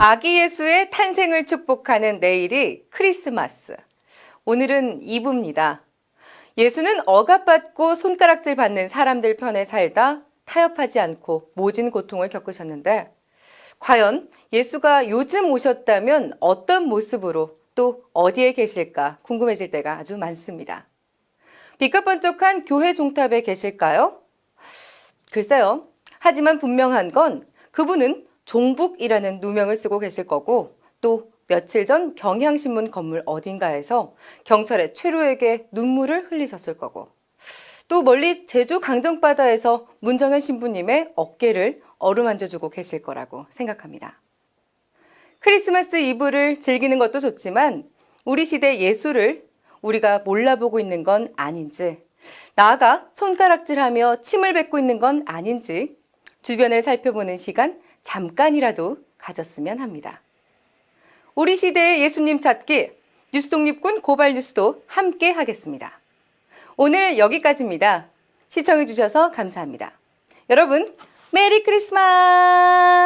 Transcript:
아기 예수의 탄생을 축복하는 내일이 크리스마스. 오늘은 이브입니다. 예수는 억압받고 손가락질 받는 사람들 편에 살다 타협하지 않고 모진 고통을 겪으셨는데, 과연 예수가 요즘 오셨다면 어떤 모습으로 또 어디에 계실까 궁금해질 때가 아주 많습니다. 비카번쩍한 교회 종탑에 계실까요? 글쎄요. 하지만 분명한 건 그분은 종북이라는 누명을 쓰고 계실 거고 또 며칠 전 경향신문 건물 어딘가에서 경찰의 최루에게 눈물을 흘리셨을 거고 또 멀리 제주 강정바다에서 문정현 신부님의 어깨를 어루만져주고 계실 거라고 생각합니다. 크리스마스 이브를 즐기는 것도 좋지만 우리 시대 예수를 우리가 몰라보고 있는 건 아닌지 나아가 손가락질하며 침을 뱉고 있는 건 아닌지 주변을 살펴보는 시간 잠깐이라도 가졌으면 합니다. 우리 시대의 예수님 찾기 뉴스 독립군 고발 뉴스도 함께 하겠습니다. 오늘 여기까지입니다. 시청해 주셔서 감사합니다. 여러분 메리 크리스마스!